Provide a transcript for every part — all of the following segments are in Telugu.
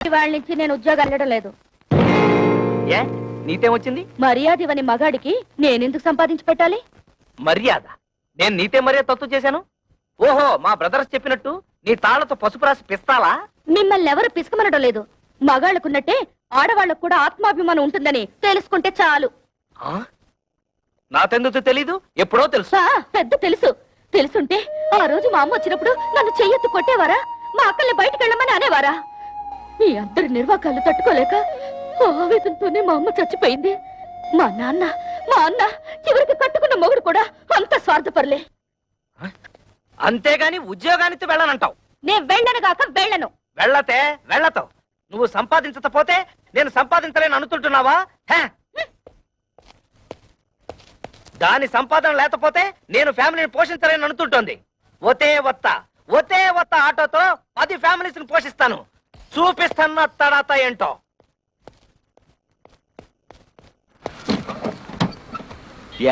వాళ్ళ నుంచి నేను ఉద్యోగం వెళ్ళడం లేదు. ఏ? నీతేం వచ్చింది మర్యాద ఇవని మగాడికి నేనెందుకు సంపాదించి పెట్టాలి? మర్యాద? నేను నీతే మర్యాద తత్తు చేశాను? ఓహో మా బ్రదర్స్ చెప్పినట్టు నీ తాళ్ళతో పసుపు రాసి పిస్తాలా మిమ్మల్ని ఎవరు పిసుకమనడం లేదు. మగాళ్ళకున్నట్టే ఆడవాళ్ళకు కూడా ఆత్మాభిమానం ఉంటుందని తెలుసుకుంటే చాలు. ఆ? నాకెందుకు తెలీదు? ఎప్పుడో తెలుసు. ఆ, పెద్ద తెలుసు. తెలుసుంటే ఆ రోజు మా అమ్మ వచ్చినప్పుడు నన్ను చెయ్యెత్తు కొట్టేవారా? మా అక్కల్ని బయటికి వెళ్ళమని అనేవారా? మీ అందరి నిర్వాకాలు తట్టుకోలేక ఆవేదంతోనే మా అమ్మ చచ్చిపోయింది. మా నాన్న మా అన్న చివరికి కట్టుకున్న మొగుడు కూడా అంత స్వార్థపరలే. అంతేగాని ఉద్యోగానికి వెళ్ళనంటావు. నేను వెళ్ళను గాక వెళ్ళను. వెళ్ళతే వెళ్ళతావు. నువ్వు సంపాదించకపోతే నేను సంపాదించలేను అనుకుంటున్నావా? హే? దాని సంపాదన లేకపోతే నేను ఫ్యామిలీని పోషించలేను అనుకుంటోంది. ఒతే వత్త ఒతే వత్త ఆటోతో పది ఫ్యామిలీస్ని పోషిస్తాను. చూపిస్తాను తడాత ఏంటో.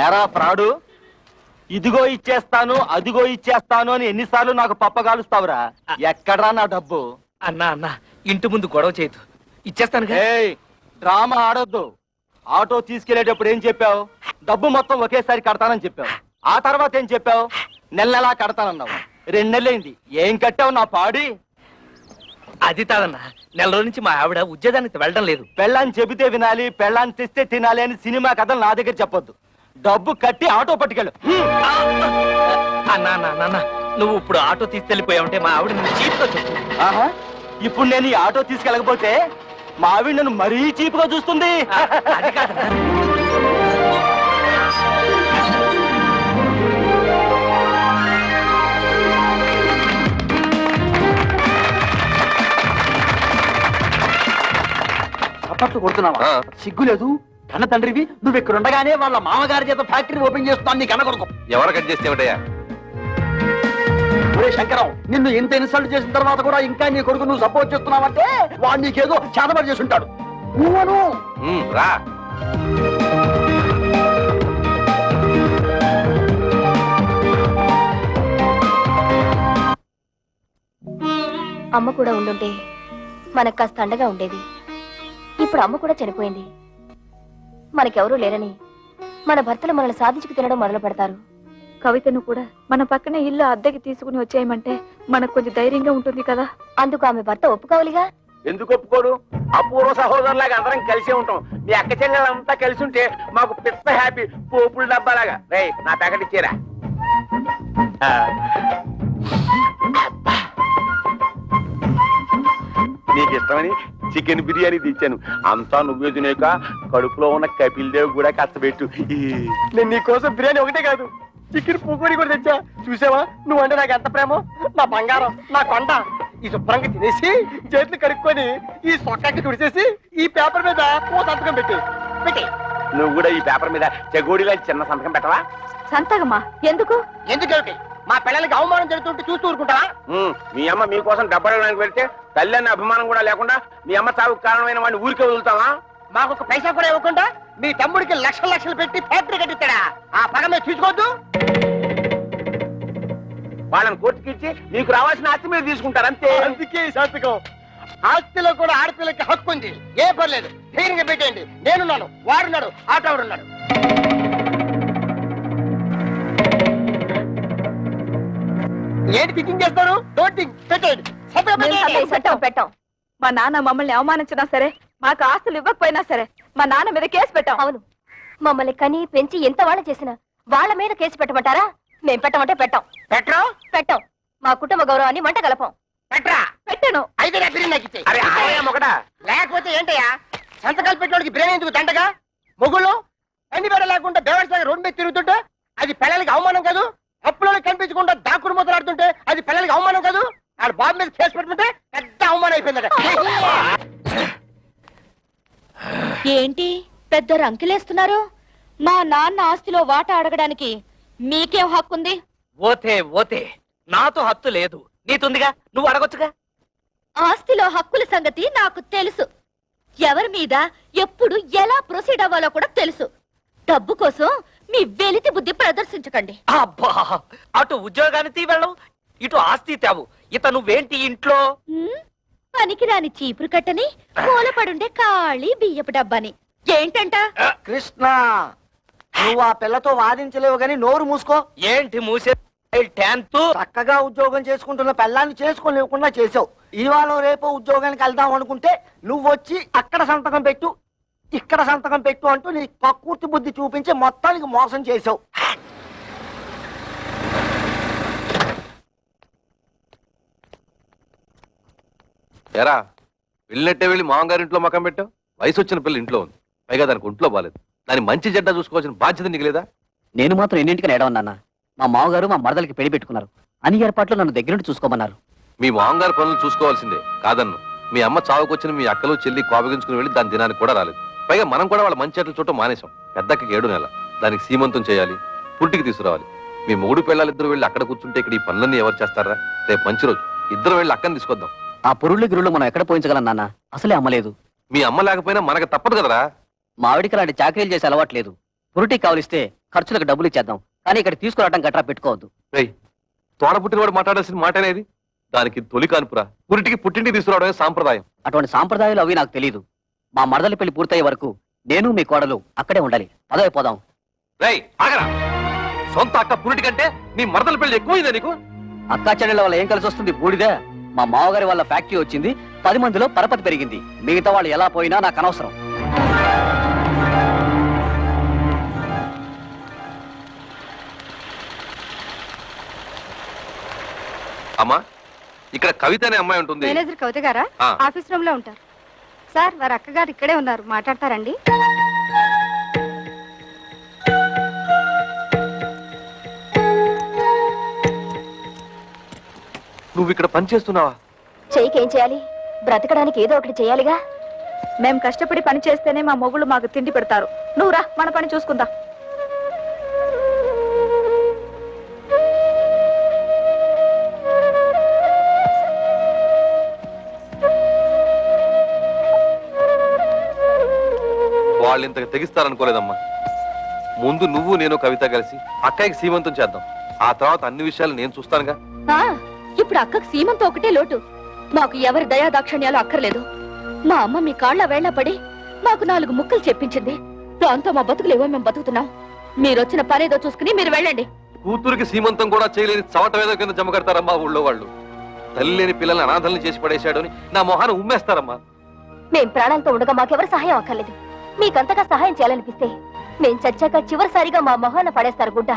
ఏరా ఫ్రాడు ఇదిగో ఇచ్చేస్తాను అదిగో ఇచ్చేస్తాను అని ఎన్నిసార్లు నాకు పప్పగాలుస్తావురా? ఎక్కడ్రా నా డబ్బు? అన్నా అన్నా ఇంటి ముందు గొడవ చేయదు ఇచ్చేస్తాను ఏయ్ డ్రామా ఆడొద్దు. ఆటో తీసుకెళ్ళేటప్పుడు ఏం చెప్పావు? డబ్బు మొత్తం ఒకేసారి కడతానని చెప్పావు. ఆ తర్వాత ఏం చెప్పావు? నెల నెలా కడతానన్నావు. రెండు నెలలైంది. ఏం కట్టావు నా పాడి? అది కాదన్నా నెల రోజుల నుంచి మా ఆవిడ ఉద్యోగానికి వెళ్ళడం లేదు. పెళ్ళాన్ని చెబితే వినాలి పెళ్ళాన్ని తెస్తే తినాలి అని సినిమా కథలు నా దగ్గర చెప్పొద్దు. డబ్బు కట్టి ఆటో పట్టుకెళ్ళు. అన్నా నువ్వు ఇప్పుడు ఆటో తీసుకెళ్ళిపోయావంటే మా ఆవిడ నువ్వు చీప్గా చెప్పు ఆహా ఇప్పుడు నేను ఈ ఆటో తీసుకెళ్ళకపోతే మా ఆవిడ నన్ను మరీ చీప్గా చూస్తుంది అది కాదన్నా. చప్పట్లు కొడుతున్నావా? సిగ్గు లేదు కన్న తండ్రివి? నువ్వు ఇక్కడ ఉండగానే వాళ్ళ మామగారి చేత ఫ్యాక్టరీ ఓపెన్ చేస్తున్నాను నీ కన్న కొడుకు. ఎవరు కట్ చేస్తే ఏమిటయ్యా ఒరే శంకరం నిన్ను ఇంత ఇన్సల్ట్ చేసిన తర్వాత కూడా ఇంకా నీ కొడుకు నువ్వు సపోర్ట్ చేస్తున్నావంటే వాడు నీకేదో చేతబడి చేసి ఉంటాడు నువ్వను రా. అమ్మ కూడా ఉండుంటే మనకు కాస్త అండగా ఉండేది. ఇప్పుడు అమ్మ కూడా చనిపోయింది. మనకెవరూ లేరని మన భర్తలు మనల్ని సాధించుకు తినడం మొదలు పెడతారు. కవితను కూడా మన పక్కనే ఇల్లు అద్దెకి తీసుకుని వచ్చేయమంటే మనకు కొంచెం ధైర్యంగా ఉంటుంది కదా? అందుకు ఆమె భర్త ఒప్పుకోవాలిగా? ఎందుకు ఒప్పుకోడు? అపూర్వ సహోదరులాగా అందరం కలిసే ఉంటాం. మీ అక్క చెల్లెలంతా కలిసి ఉంటే మాకు పిత్త హ్యాపీ పోపుల డబ్బాలాగా. రే నా ప్యాకెట్ ఇచ్చేరా. ఆ. నీకు ఇష్టమని చికెన్ బిర్యానీ తెచ్చాను. అంతా నువ్వే తినేక కడుపులో ఉన్న కపిల్ దేవ్ కూడా కష్టపెట్టు. నేను నీకోసం బిర్యానీ ఒకటే కాదు చికెన్ పూకోడి కూడా తెచ్చా. చూసావా? నువ్వంటే నాకు ఎంత ప్రేమ? నా బంగారం నా కొండ. ఈ శుభ్రంగా తినేసి చేతులు కడుక్కొని ఈ సొక్కకి తుడిచేసి ఈ పేపర్ మీద ఓ సంతకం పెట్టి. పెట్టి. నువ్వు కూడా ఈ పేపర్ మీద చెగోడిలా చిన్న సంతకం పెట్టవా? సంతకమా? ఎందుకు? ఎందుకేమిటి? మా పిల్లలకి అవమానం జరుగుతుంటే చూస్తూ ఊరుకుంటావా? మీ అమ్మ మీకోసం డబ్బడానికి వెళ్తే తల్లి అనే అభిమానం కూడా లేకుండా మీ అమ్మ చావుకు కారణమైన వాడిని ఊరికే వదులుతావా? మాకు ఒక పైసా కూడా ఇవ్వకుండా మీ తమ్ముడికి లక్షలు లక్షలు పెట్టి ఫ్యాక్టరీ కట్టిస్తాడా? ఆ పగ మీరు చూసుకోవద్దు. వాళ్ళని కోర్టుకి ఇచ్చి నీకు రావాల్సిన ఆస్తి మీరు తీసుకుంటారు అంతే? అందుకే శాతకం. ఆస్తిలో కూడా ఆడపిల్లకి హక్కు ఉంది. ఏ పర్లేదు. ధైర్యంగా పెట్టేయండి. నేనున్నాను వాడున్నాడు ఆటో ఏంటి థింకింగ్ చేస్తారు? డోంట్ థింక్ పెట్టండి మేము. సంతకం పెట్టం. మా నాన్న మమ్మల్ని అవమానించినా సరే మాకు ఆస్తులు ఇవ్వకపోయినా సరే మా నాన్న మీద కేసు పెట్టాం. అవును. మమ్మల్ని కని పెంచి ఎంత వాళ్ళ చేసినా వాళ్ళ మీద కేసు పెట్టమంటారా? మేం పెట్టమంటే పెట్టాం. పెట్టరా? పెట్టాం. మా కుటుంబ గౌరవాన్ని మంట కలపం. పెట్టరా? పెట్టాను. అయితే నా బిర్యానీ నాకు ఇచ్చేయ్. లేకపోతే ఏంటయ్యా? సంతకాలు పెట్టడానికి బిర్యానీ ఎందుకు దండగా? మొగుళ్ళు? అన్ని బెడ లేకుండా బేవర్స్ లాగా రోడ్డు మీద తిరుగుతుంటే అది పిల్లలకి అవమానం కాదు? అప్పులలో కనిపించకుండా దాక్కుడు మొదలాడుతుంటే అది పిల్లలకి అవమానం కాదు? ఆడ బాబు మీద కేసు పెట్టుకుంటే పెద్ద అవమానం అయిపోయిందట. ఏంటి పెద్ద రంకెలేస్తున్నారు మా నాన్న ఆస్తిలో వాటా అడగడానికి మీకేం హక్కుంది ఓతే ఓతే. నాతో హత్తు లేదు. నీతుందిగా? నువ్వు అడగొచ్చుగా? ఆస్తిలో హక్కుల సంగతి నాకు తెలుసు. ఎవరి మీద ఎప్పుడు ఎలా ప్రొసీడ్ అవ్వాలో కూడా తెలుసు. డబ్బు కోసం మీ వెలితి బుద్ధి ప్రదర్శించకండి. అబ్బా అటు ఉద్యోగానికి వెళ్ళవు ఇటు ఆస్తి తేవు. ఇత నువ్వేంటి ఇంట్లో? ఉమ్, పనికిరాని చీపురు కట్టని మూలపడుండే ఖాళీ బియ్యపు డబ్బాని. ఏంటంట? కృష్ణ నువ్వు ఆ పిల్లతో వాదించలేవు గాని నోరు మూసుకో. ఏంటి మూసే? టెన్త్? చక్కగా ఉద్యోగం చేసుకుంటున్న పిల్లాన్ని చేసుకోలేకుండా చేసావు ఇవాళ రేపు ఉద్యోగానికి వెళ్దాం అనుకుంటే నువ్వు వచ్చి అక్కడ సంతకం పెట్టు. ఇక్కడ సంతకం పెట్టు అంటూ నీ కక్కుర్తి బుద్ధి చూపించి మొత్తానికి మోసం చేసావు ఎరా వెళ్ళినట్టే వెళ్ళి మామగారి ఇంట్లో మకం పెట్టావు వయసు వచ్చిన పిల్ల ఇంట్లో ఉంది. పైగా దానికి ఒంట్లో బాలేదు. దాని మంచి చెడ్డ చూసుకోవాల్సిన బాధ్యత నీకు లేదా? నేను మాత్రం ఎన్నింటికి ఏడవన్నా మా మామగారు మా మరదలకి పెళ్ళి పెట్టుకున్నారు. అన్ని ఏర్పాట్లు నన్ను దగ్గర నుండి చూసుకోమన్నారు. మీ మామగారి పనులు చూసుకోవాల్సిందే. కాదన్ను. మీ అమ్మ చావుకొచ్చిన మీ అక్కలు చెల్లి కోపగించుకుని వెళ్ళి దాని దినానికి కూడా రాలేదు. పైగా మనం కూడా వాళ్ళ మంచి చెట్లు చూడటం మానేశాం. పెద్దకి ఏడు నెల దానికి సీమంతం చేయాలి. పుట్టికి తీసుకురావాలి. మీ మూడు పిల్లలిద్దరు వెళ్ళి అక్కడ కూర్చుంటే ఇక్కడ ఈ పనులన్నీ ఎవరు చేస్తారా? రేపు మంచి రోజు. ఇద్దరు వెళ్ళి అక్కని తీసుకొద్దాం. ఆ పురుళ్ళు గిరుళ్ళు మనం ఎక్కడ పోయించగలం నాన్న? అసలే అమ్మలేదు మీ అమ్మ లేకపోయినా మనకు తప్పదు కదరా. మా ఆవిడికి అలాంటి చాకరీలు చేసే అలవాట్లేదు పురుటికి కావలిస్తే ఖర్చులకు డబ్బులు ఇచ్చేద్దాం. కానీ ఇక్కడ తీసుకురావడం గట్రా పెట్టుకోవద్దు. తోడ పుట్టినవాడు మాట్లాడాల్సిన మాట అనేది? దానికి తొలి కానుపురా. పురిటికి పుట్టింటికి తీసుకురావడమే సాంప్రదాయం. అటువంటి సాంప్రదాయాలు అవి నాకు తెలియదు మా మరదలి పెళ్ళి పూర్తయ్యే వరకు నేను మీ కోడలు అక్కడే ఉండాలి. పదవి పోదాం. రేయ్ ఆగరా. సొంత అక్క పురిటి కంటే నీ మరదల పెళ్ళి ఎక్కువైందా నీకు? అక్కా చెల్లెల వల్ల ఏం కలిసి వస్తుంది బూడిదే? మా మామగారి వాళ్ళ ఫ్యాక్టరీ వచ్చింది పది మందిలో పరపతి పెరిగింది. మిగతా వాళ్ళు ఎలా పోయినా నాకు అనవసరం. అమ్మా ఇక్కడ కవిత అనే అమ్మాయి ఉంటుంది. మేనేజర్ కవిత గారా? ఆ. ఆఫీస్ రూమ్లో ఉంటారు. సార్ వారి అక్కగారు ఇక్కడే ఉన్నారు. మాట్లాడతారండి. నువ్వు ఇక్కడ పని చేస్తున్నావా? చెయ్యికి ఏం చేయాలి? బ్రతకడానికి ఏదో ఒకటి చేయాలిగా? మేం కష్టపడి పని చేస్తేనే మా మొగుళ్ళు మాకు తిండి పెడతారు. నువ్వు రా మన పని చూసుకుందాం. వాళ్ళు ఇంతకు తెగిస్తారనుకోలేదమ్మా. ముందు నువ్వు నేను కవిత కలిసి అక్కయ్యకి సీమంతం చేద్దాం. ఆ తర్వాత అన్ని విషయాలు నేను చూస్తానుగా. ఆ, ఇప్పుడు అక్కకు సీమంతో ఒకటే లోటు. మాకు ఎవరి దయా దాక్షణ్యాలు అక్కర్లేదు. మా అమ్మ మీ కాళ్ళ వేళ్ళ పడి మాకు నాలుగు ముక్కలు చెప్పించింది. దాంతో మా బతుకులేవో మేము బతుకుతున్నాం. మీరొచ్చిన పనేదో చూసుకుని మీరు వెళ్ళండి. కూతురికి సీమంతం కూడా చేయలేని చవట కింద జమ కడతారమ్మా ఊళ్ళో వాళ్ళు. తల్లి లేని పిల్లల్ని అనాథల్ని చేసి పడేశాడు అని నా మొహాన్ని ఉమ్మేస్తారమ్మా. మేం ప్రాణాలతో ఉండగా మాకెవరు సహాయం అక్కర్లేదు. మీకంతగా సహాయం చేయాలనిపిస్తే మేం చచ్చాక చివరిసారిగా మా మొహాన పడేస్తారు గుడ్డ.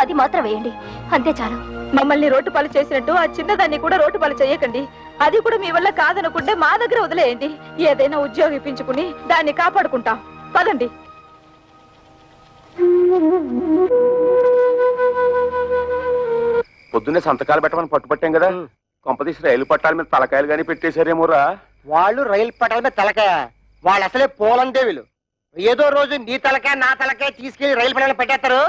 అది మాత్రం వేయండి. అంతే చాలు. మమ్మల్ని రోడ్డు పాలు చేసినట్టు ఆ చిన్నదాన్ని కూడా రోడ్డు పాలు చేయకండి. అది కూడా మీ వల్ల కాదనుకుంటే మా దగ్గర వదిలేయండి. ఏదైనా ఉద్యోగం ఇప్పించుకుని దాన్ని కాపాడుకుంటాం. పదండి. పొద్దున్నే సంతకాలు పెట్టమని పట్టుపట్టాం కదా. కొంపదీసి రైలు పట్టాల మీద తలకాయలు గానీ పెట్టేశారేమోరా? వాళ్ళు రైలు పట్టాల మీద తలకాయ. వాళ్ళు అసలే పోలందేవులు. ఏదో రోజు నీ తలకాయ నా తలకాయ తీసుకెళ్ళి రైలు పట్టాల పెట్టేస్తారు.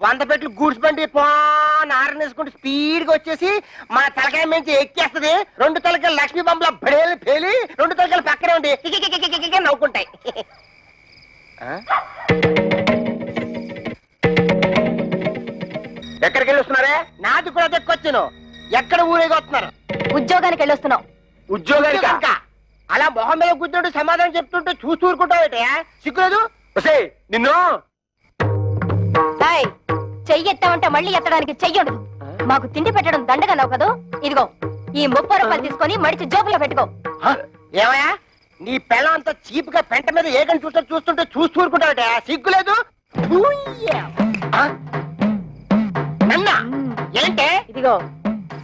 వంద పెట్లు గూడ్స్ బండి పోన్ ఆరనేసుకుంటూ స్పీడ్గా వచ్చేసి మా తలకాయ మించి ఎక్కేస్తది. రెండు తలకాయలు లక్ష్మీ బొమ్మల బడేలు పేలి రెండు తలకాయలు పక్కనే ఉండి నవ్వుకుంటాయి? ఎక్కడికి వెళ్ళి వస్తున్నారే నాది కూడా దక్కొచ్చాను ఎక్కడ ఊరేగి వస్తున్నారు ఉద్యోగానికి వెళ్ళొస్తున్నాం. ఉద్యోగానికి? ఉద్యోగానికా? అలా మొహం మీద కూర్చుంటూ సమాధానం చెప్తుంటే చూస్తూ ఊరుకుంటావు సిగ్గులేదు? నిన్ను? హాయ్ చెయ్యి ఎత్తామంటే మళ్ళీ ఎత్తడానికి చెయ్యడు మాకు తిండి పెట్టడం దండగన్నావు కదూ? ఇదిగో ఈ ముప్పై రూపాయలు తీసుకొని మడిచి జోబులో పెట్టుకో. ఏమయ్యా? నీ పెళ్ళం అంత చీప్గా పెంట మీద ఏకని చూస్తే చూస్తుంటే చూస్తూ ఊరుకుంటావట సిగ్గులేదు? ఊయ్యా. ఆ? నన్నా ఏంటే? ఇదిగో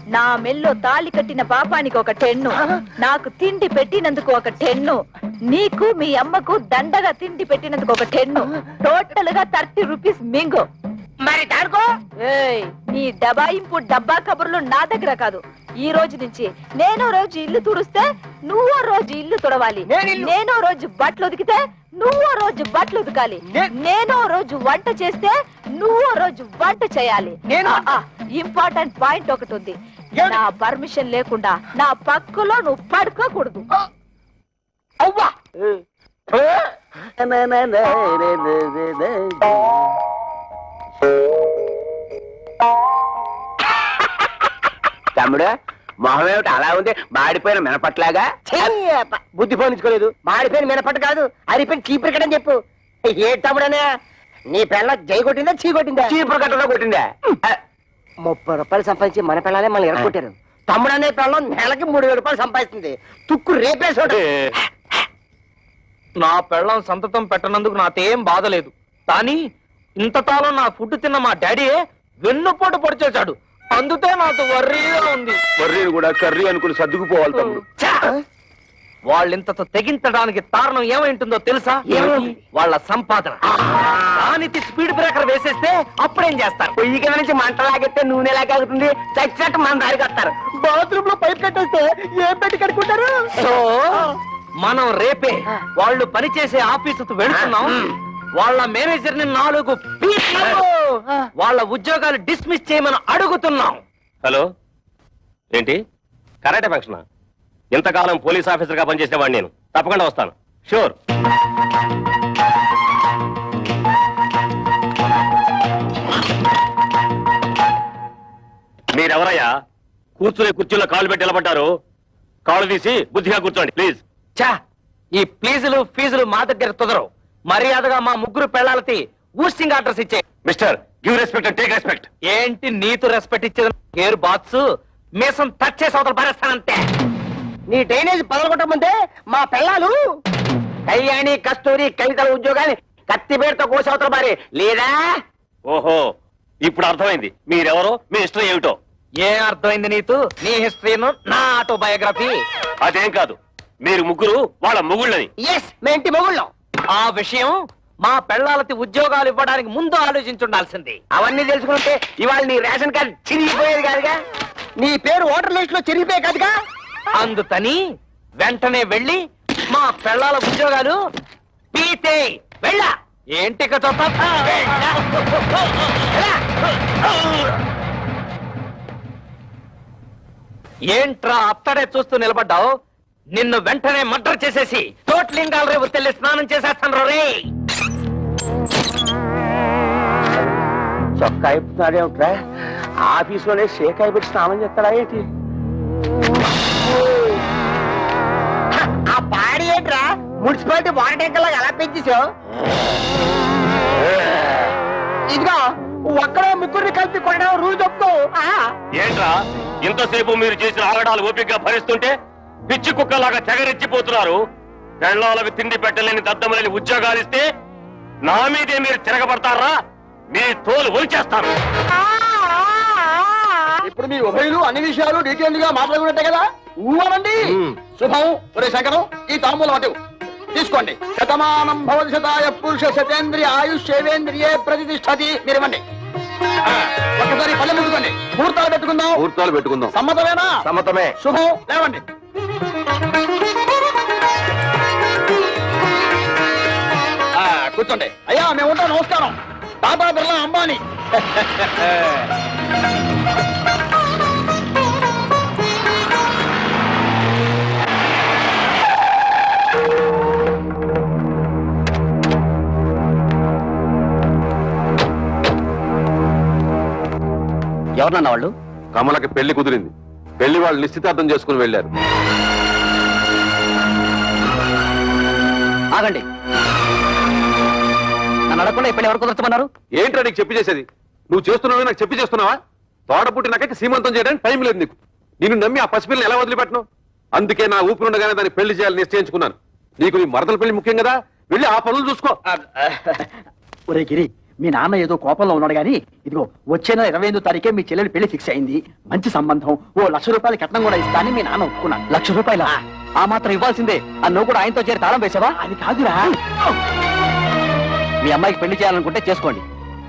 నా మెల్లో తాళి కట్టిన పాపానికి ఒక టెన్ను. నాకు తిండి పెట్టినందుకు ఒక టెన్ను. నీకు మీ అమ్మకు దండగా తిండి పెట్టినందుకు ఒక టెన్ను. టోటల్గా థర్టీ రూపీస్ మింగు. మరి దానికో? నీ డబాయింపు డబ్బా కబుర్లు నా దగ్గర కాదు. ఈ రోజు నుంచి నేనో రోజు ఇల్లు తుడిస్తే నువ్వో రోజు ఇల్లు తుడవాలి. నేను రోజు బట్టలు ఉతికితే నువ్వో రోజు బట్టలు ఉతకాలి. నే- నేనో రోజు వంట చేస్తే నువ్వో రోజు వంట చేయాలి. ఇంపార్టెంట్ పాయింట్ ఒకటి ఉంది? నా పర్మిషన్ లేకుండా నా పక్కలో నువ్వు పడుకోకూడదు. అవ్వా. తమ్ముడు మొహం ఏమిటి అలా ఉంది? మాడిపోయిన మినపట్లాగా? బుద్ధి పోనించుకోలేదు. మాడిపోయిన మినపట్టు కాదు అరిపోయిన చీపురు కట్టని చెప్పు. ఏ తమ్ముడనే నీ పిల్ల జై కొట్టిందా చీ కొట్టిందా? చీపురు కట్టలో కొట్టిందా? ముప్పై రూపాయలు సంపాదించి మన పిల్లలే మనం ఎరగొట్టారు. తమ్ముడు అనే పిల్లం నెలకి మూడు వేల రూపాయలు సంపాదిస్తుంది. తుక్కు రేపేసోడు నా పెళ్ళం సంతతం పెట్టనందుకు నాకేం బాధ లేదు. కానీ ఇంతకాలం నా ఫుడ్ తిన్న మా డాడీ వెన్నుపోటు పొడిచేశాడు అందుకే నాకు వర్రీగా ఉంది. మర్రీని కూడా కర్రీ అనుకుని సర్దుకుపోవాలి తమ్ముడు. ఛా! వాళ్ళింతతో తెగించడానికి కారణం ఏమైంటుందో తెలుసా? వాళ్ళ సంపాదన. దానికి స్పీడ్ బ్రేకర్ వేసేస్తే అప్పుడేం చేస్తారు? పొయ్యి కింద నుంచి మంట లాగెత్తే నూనె లాగాగుతుంది చచ్చినట్టు మన దారికి వస్తారు బాత్రూమ్లో పైప్ కట్టేస్తే ఏం పెట్టి కట్టుకుంటారు సో మనం రేపే వాళ్ళు పనిచేసే ఆఫీసుకు వెళ్తున్నాం. వాళ్ళ మేనేజర్ని నాలుగు వాళ్ళ ఉద్యోగాలు డిస్మిస్ చేయమని అడుగుతున్నాం. హలో ఏంటి? Karate function? ఇంతకాలం పోలీస్ ఆఫీసర్గా పనిచేసేవాడిని నేను. తప్పకుండా వస్తాను. షూర్ మీరెవరయ్యా? కూర్చునే కుర్చీలో కాళ్ళు పెట్టి నిలబడ్డారు. కాళ్ళు తీసి బుద్ధిగా కూర్చోండి ప్లీజ్ చా ఈ ప్లీజులు ఫీజులు మా దగ్గర కుదరవు. మర్యాదగా మా ముగ్గురు పెళ్ళాలకి ఊస్టింగ్ ఆర్డర్స్ ఇచ్చే. Mister give respect take respect ఏంటి నీతు రెస్పెక్ట్ ఇచ్చేది? కేర్ బాత్స్ మీసం టచ్ చేసి అవతల పారేస్తానంతే. నీ డ్రైనేజ్ పదలగొట్టమంటే మా పిల్లలు కళ్యాణి కస్తూరి కవితల ఉద్యోగాన్ని కత్తి పేరుతో కోసవతల మారి లేదా? ఓహో ఇప్పుడు అర్థమైంది. మీరెవరో మీ ఇష్టం ఏమిటో? ఏం అర్థమైంది నీతు? నీ హిస్టరీను నా ఆటోబయోగ్రఫీ అదేం కాదు. మీరు ముగ్గురు వాళ్ళ ముగుళ్ళని. ఎస్ మెంటి మొగుళ్ళం. ఆ విషయం మా పెళ్ళాలకి ఉద్యోగాలు ఇవ్వడానికి ముందు ఆలోచించుండాల్సింది. అవన్నీ తెలుసుకుంటే ఇవాళ నీ రేషన్ కార్డు చిరిగిపోయేది కాదుగా? నీ పేరు ఓటర్ లిస్ట్లో చిరిగిపోయే కాదుగా? అందుకని వెంటనే వెళ్ళి మా పెళ్ళాల ఉద్యోగాలు పీతే వెళ్ళా. ఏంటి ఇక ఏంట్రా అత్తడే చూస్తూ నిలబడ్డావు? నిన్ను వెంటనే మర్డర్ చేసేసి తోట్లింగాలు రేపు తెల్లి స్నానం చేసేస్తాను రే. చొక్కా ఇప్పుతున్నాడేమిట్రా? ఆఫీసులోనే షేక్ అయిపోయి స్నానం చేస్తాడా ఏంటి? పాడి ఏంట్రా? మున్సిపాలిటీ వాటర్ ట్యాంకర్ లాగా ఎలా పెంచేసావు? ఇదిగో ఒక్కడే ముగ్గురిని కలిపి కొట్టడం రూల్ చెప్తూ ఏంట్రా ఇంతసేపు మీరు చేసిన ఆగడాలు ఓపికగా భరిస్తుంటే పిచ్చి కుక్కలాగా తెగరెచ్చిపోతున్నారు. పెళ్ళాలకు తిండి పెట్టలేని దద్దమలేని ఉద్యోగాలు ఇస్తే నా మీదే మీరు తిరగబడతారా? మీ తోలు ఒలిచేస్తాను. ఇప్పుడు మీ ఉభయులు అన్ని విషయాలు డీటెయిల్గా మాట్లాడుకున్నట్టే కదా? ఊవనండి శుభం ఒరే శంకరం ఈ తాంబూలం అటు. తీసుకోండి. శతమానం భవతి శతాయ పురుష శతేంద్రియ ఆయుష్ సేవేంద్రియే ప్రతిష్టతి. మీరు ఇవ్వండి ఆ, ఒక్కసారి పల్లె ముట్టుకోండి ముహూర్తాలు పెట్టుకుందాం. ముహూర్తాలు పెట్టుకుందాం. సమ్మతమేనా? సమ్మతమే. శుభం. లేవండి. కూర్చోండి. అయ్యా మేము ఉంటాం. నమస్కారం. టాటా బిర్లా అంబానీ. ఎవరన్నా వాళ్ళు? కమలకి పెళ్ళి కుదిరింది. పెళ్ళి వాళ్ళు నిశ్చితార్థం చేసుకుని వెళ్ళారు. ఆగండి. నన్ను అడగకుండా ఇప్పుడు ఎవరు కుదుర్చమన్నారు? ఏంట్రా నీకు చెప్పి చేసేది? నువ్వు చేస్తున్నావు నాకు చెప్పి చేస్తున్నావా? తోడ పుట్టినాకైతే సీమంతం చేయడానికి టైం లేదు నీకు. నిన్ను నమ్మి ఆ పసిపిల్లని ఎలా వదిలిపెట్టను అందుకే నా ఊపిరి ఉండగానే దాన్ని పెళ్ళి చేయాలని నిశ్చయించుకున్నాను. నీకు నీ మరదల పెళ్ళి ముఖ్యం కదా? వెళ్ళి ఆ పనులు చూసుకో. ఒరే గిరి మీ నాన్న ఏదో కోపంలో ఉన్నాడు గాని ఇదిగో వచ్చే నెల ఇరవై ఎనిమిదో తారీఖే మీ చెల్లెలు పెళ్ళి ఫిక్స్ అయింది. మంచి సంబంధం. ఓ లక్ష రూపాయలు కట్నం కూడా ఇస్తా అని మీ నాన్న ఒప్పుకున్నాడు. లక్ష రూపాయల? ఆ. మాత్రం ఇవ్వాల్సిందే. ఆ నువ్వు కూడా ఆయనతో చేరి తాళం వేసావా? అది కాదురా. మీ అమ్మాయికి పెళ్ళి చేయాలనుకుంటే చేసుకోండి.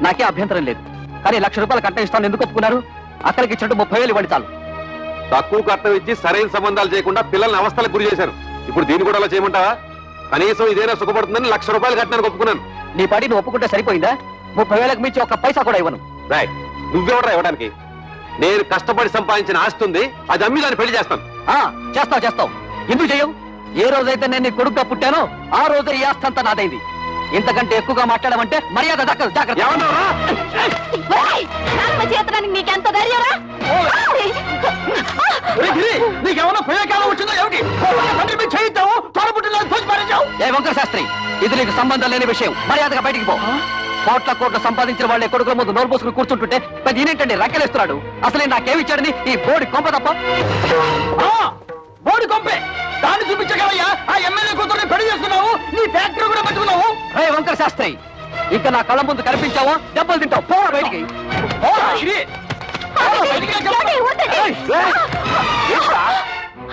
నాకే అభ్యంతరం లేదు. కానీ లక్ష రూపాయలు కట్నం ఇస్తాను ఎందుకు ఒప్పుకున్నారు? అక్కడికి ఇచ్చినట్టు ముప్పై వేలు ఇవ్వండి చాలు. తక్కువ కట్నం ఇచ్చి సరైన సంబంధాలు చేయకుండా పిల్లల్ని అవస్థలకు గురి చేశారు. ఇప్పుడు దీన్ని కూడా అలా చేయమంటావా? కనీసం ఇదేనా సుఖపడుతుందని లక్ష రూపాయలు కట్టడానికి ఒప్పుకున్నాను. నీ పాటి నువ్వు ఒప్పుకుంటే సరిపోయిందా? ముప్పై వేలకు మించి ఒక్క పైసా కూడా ఇవ్వను. రాయ్ నువ్వెవడరా ఇవ్వడానికి? నేను కష్టపడి సంపాదించిన ఆస్తి ఉంది అది అమ్మి దాన్ని పెళ్ళి చేస్తాను. ఆ చేస్తావు చేస్తావు. ఎందుకు చెయ్యవు ఏ రోజైతే నేను నీ కొడుకుగా పుట్టానో ఆ రోజే ఈ ఆస్తి అంతా నాదైంది. ఇంతకంటే ఎక్కువగా మాట్లాడమంటే మర్యాద దక్కదు జాగ్రత్త. ఓయ్! నాన్నమ్మ చేతనానికి నీకెంత ధైర్యరా? ఏ వంకర శాస్త్రి ఇది నీకు సంబంధం లేని విషయం. మర్యాదగా బయటికి పో. కోట్ల కోట్ల సంపాదించిన వాళ్ళే కొడుకుల ముందు నోరు పోసుకుని కూర్చుంటుంటే పెద్ద ఈయనేంటండి? రక్కలేస్తున్నాడు అసలే నాకేమిచ్చాడని ఈ బోడి కొంప తప్ప? బోడి కొంపే! దాన్ని చూపించగలయ్యా? ఆ ఎమ్మెల్యే కూతుర్ని పెళ్ళి చేసుకున్నావు? నీ ఫ్యాక్టరీ కూడా పెట్టుకున్నావు? రే వంకర శాస్త్రి ఇంకా నా కళ్ళ ముందు కనిపించావో? దెబ్బలు తింటావు. పోరా. బయటికి?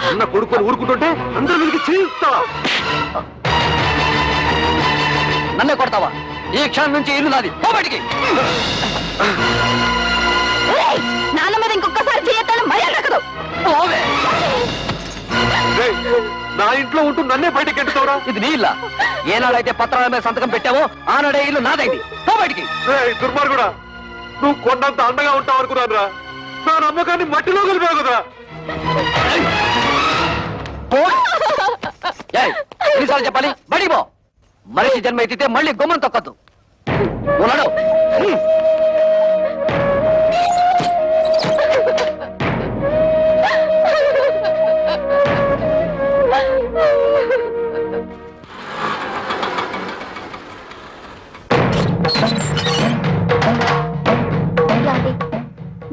అన్న కొడుకుని ఊరుకుంటుంటే అందరూ వీరికి చేయిస్తా నన్నే కొడతావా? ఈ క్షణం నుంచి ఇల్లు నాది. పో బయటికి. ఏయ్! నాన్న మీద ఇంకొకసారి చేయొద్దని మర్యాద దక్కదు పోవే. నా ఇంట్లో ఉంటూ నన్నే బయటకి ఎంటుతావురా ఇది నీ ఇల్లా? ఏనాడైతే పత్రాల మీద సంతకం పెట్టావో ఆనాడే ఇల్లు నాదైంది. పో బయటికి. దుర్మార్గుడా నువ్వు కొన్నంత అండగా ఉంటావు అనుకున్నాను రా నా నమ్మకాన్ని మట్టిలో కలిపావు కదా ఎన్నిసార్లు చెప్పాలి? బడి పో. మనిషి జన్మ ఎత్తితే మళ్ళీ గుమ్మం తొక్కద్దు. ఉన్నాడు. ఏమండి?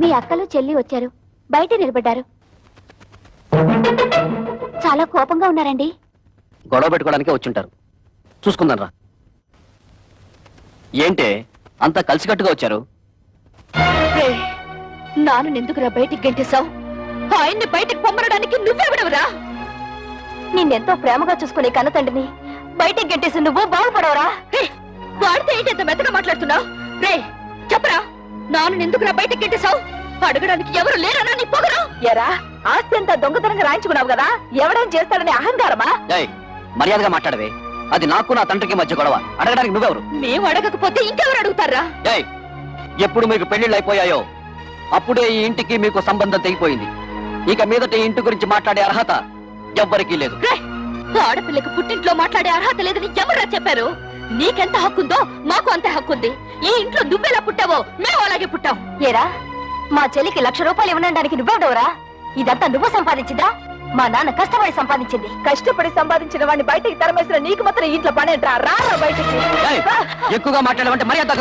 మీ అక్కలు చెల్లి వచ్చారు. బయట నిలబడ్డారు. చాలా కోపంగా ఉన్నారండి. గొడవ పెట్టుకోవడానికే వచ్చుంటారు. చూసుకుందాం రా ఏంటే అంతా కలిసికట్టుగా వచ్చారు? రేయ్! నాన్న ఎందుకురా బయటికి గెంటేశావు? ఆయన్ని బయటికి పొమ్మనడానికి నువ్వెవడవురా నిన్నెంతో ప్రేమగా చూసుకునే కన్న తండ్రిని బయటికి గెంటేసి నువ్వు బాగుపడవరా? వాడితే ఏంటి ఇంత మెత్తగా మాట్లాడుతున్నావు? రే చెప్పరా నాన్న ఎందుకురా బయటికి గెంటేశావు? అడగడానికి ఎవరు లేరనా నీ పొగరు? ఎరా ఆస్తి అంతా దొంగతనంగా రాయించుకున్నావు కదా? ఎవడేం చేస్తాడని అహంకారమా? మర్యాదగా మాట్లాడవే. అది నాకు నా తండ్రికి మధ్య గొడవ. అడగడానికి నువ్వెవరు? మేము అడగకపోతే ఇంకెవరు అడుగుతారా? ఏయ్ ఎప్పుడు మీకు పెళ్ళిళ్ళు అయిపోయాయో అప్పుడే ఈ ఇంటికి మీకు సంబంధం తెగిపోయింది. ఇక మీదట ఈ ఇంటి గురించి మాట్లాడే అర్హత ఎవ్వరికీ లేదు. రే ఆడపిల్లకి పుట్టింట్లో మాట్లాడే అర్హత లేదని ఎవరా చెప్పారు? నీకెంత హక్కుందో మాకు అంతే హక్కుంది. ఈ ఇంట్లో నువ్వెలా పుట్టావో మేము అలాగే పుట్టాం. ఏరా మా చెల్లికి లక్ష రూపాయలు ఇవ్వడానికి నువ్వెవడవరా ఇదంతా నువ్వు సంపాదించిందా? మా నాన్న కష్టపడి సంపాదించింది. కష్టపడి సంపాదించిన వాడిని బయటకి తరమేసిన నీకు మాత్రం ఇంట్లో పనేంట్రా? రా బయటికి. ఎక్కువగా మాట్లాడమంటే మర్యాద